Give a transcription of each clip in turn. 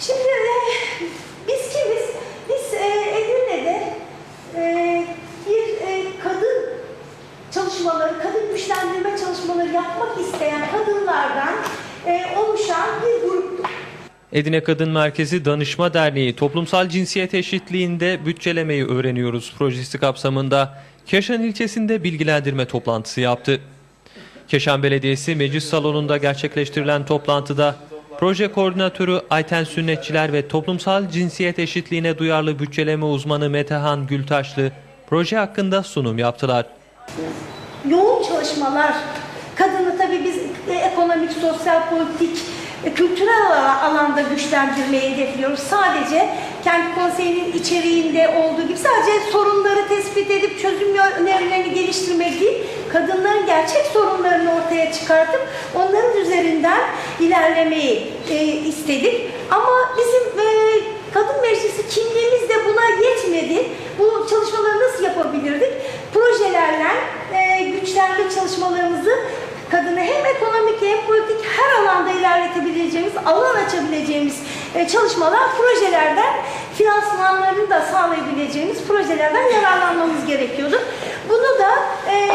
Şimdi e, biz kimiz? Biz e, Edirne'de e, bir e, kadın çalışmaları, kadın güçlendirme çalışmaları yapmak isteyen kadınlardan e, oluşan bir gruptuk. Edirne Kadın Merkezi Danışma Derneği toplumsal cinsiyet eşitliğinde bütçelemeyi öğreniyoruz projesi kapsamında Keşan ilçesinde bilgilendirme toplantısı yaptı. Keşan Belediyesi Meclis Salonu'nda gerçekleştirilen toplantıda proje koordinatörü Ayten Sünnetçiler ve toplumsal cinsiyet eşitliğine duyarlı bütçeleme uzmanı Metehan Gültaşlı proje hakkında sunum yaptılar. yoğun çalışmalar, kadını tabii biz e, ekonomik, sosyal, politik, e, kültürel ala- alanda güçlendirmeyi hedefliyoruz. Sadece kendi konseyinin içeriğinde olduğu gibi sadece sorunları tespit edip çözüm önerilerini geliştirmek değil, kadınların gerçek sorunlarını ortaya çıkartıp onların ilerlemeyi e, istedik. Ama bizim e, Kadın Meclisi kimliğimiz de buna yetmedi. Bu çalışmaları nasıl yapabilirdik? Projelerle e, güçlenme çalışmalarımızı kadını hem ekonomik hem politik her alanda ilerletebileceğimiz, alan açabileceğimiz e, çalışmalar, projelerden finansmanlarını da sağlayabileceğimiz projelerden yararlanmamız gerekiyordu. Bunu da e,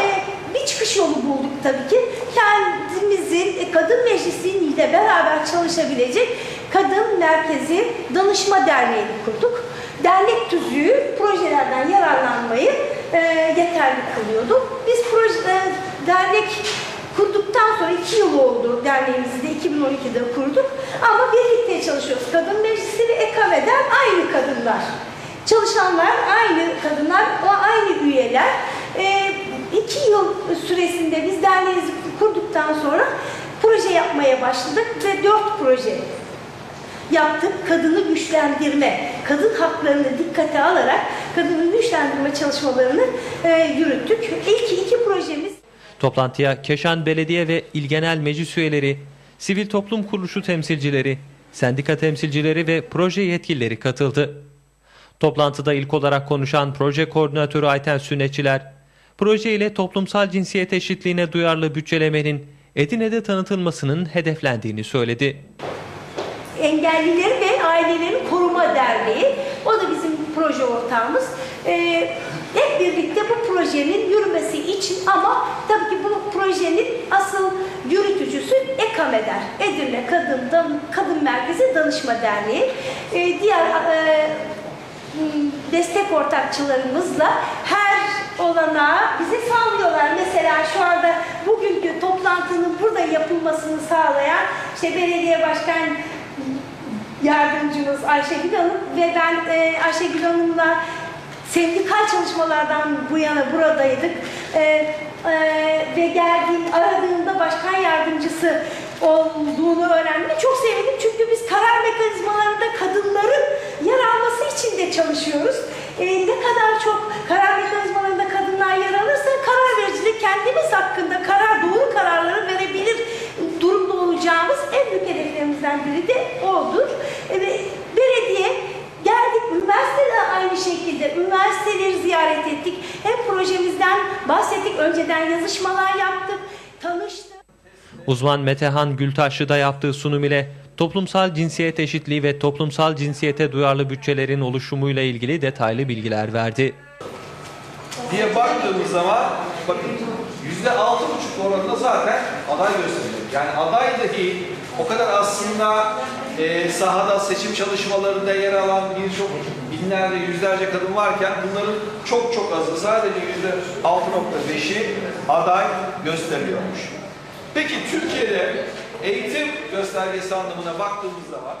bir çıkış yolu bulduk tabii ki. Kendimizin e, kadın meclisiyle beraber çalışabilecek kadın merkezi danışma derneğini kurduk. Dernek tüzüğü projelerden yararlanmayı e, yeterli kılıyordu. Biz proje, e, dernek kurduktan sonra iki yıl oldu derneğimizi de 2012'de kurduk. Ama birlikte çalışıyoruz. Kadın meclisi ve EKAVE'den aynı kadınlar. Çalışanlar aynı kadınlar, o aynı üyeler. E, iki yıl süresinde biz derneğimizi kurduktan sonra proje yapmaya başladık ve dört proje yaptık. Kadını güçlendirme, kadın haklarını dikkate alarak kadını güçlendirme çalışmalarını e, yürüttük. İlk iki projemiz Toplantıya Keşan Belediye ve İl Genel Meclis üyeleri, sivil toplum kuruluşu temsilcileri, sendika temsilcileri ve proje yetkilileri katıldı. Toplantıda ilk olarak konuşan proje koordinatörü Ayten Sünnetçiler, proje ile toplumsal cinsiyet eşitliğine duyarlı bütçelemenin Edirne'de tanıtılmasının hedeflendiğini söyledi. Engellileri ve Ailelerin Koruma Derneği. O da bizim proje ortağımız. Ee, hep birlikte bu projenin yürümesi için ama tabii ki bu projenin asıl yürütücüsü EKAMEDER. Edirne Kadın, Dan- Kadın Merkezi Danışma Derneği. Ee, diğer e, destek ortakçılarımızla her olanağı bize sağlıyorlar. Mesela şu anda bugünkü toplantının burada yapılmasını sağlayan işte belediye başkan yardımcımız Ayşegül Hanım ve ben e, Ayşegül Hanım'la sendikal çalışmalardan bu yana buradaydık. E, e, ve geldiğim, aradığımda başkan yardımcısı olduğunu öğrendim. Çok sevindim biri de odur. E, ve belediye geldik, üniversite de aynı şekilde üniversiteleri ziyaret ettik. Hem projemizden bahsettik, önceden yazışmalar yaptık, tanıştık. Uzman Metehan Gültaşlı da yaptığı sunum ile toplumsal cinsiyet eşitliği ve toplumsal cinsiyete duyarlı bütçelerin oluşumuyla ilgili detaylı bilgiler verdi. diye baktığımız zaman bakın yüzde altı buçuk oranında zaten aday gösteriyor. Yani aday dahi o kadar aslında e, sahada seçim çalışmalarında yer alan birçok binlerce, yüzlerce kadın varken bunların çok çok azı sadece yüzde altı nokta beşi aday gösteriyormuş. Peki Türkiye'de eğitim göstergesi anlamına baktığımız zaman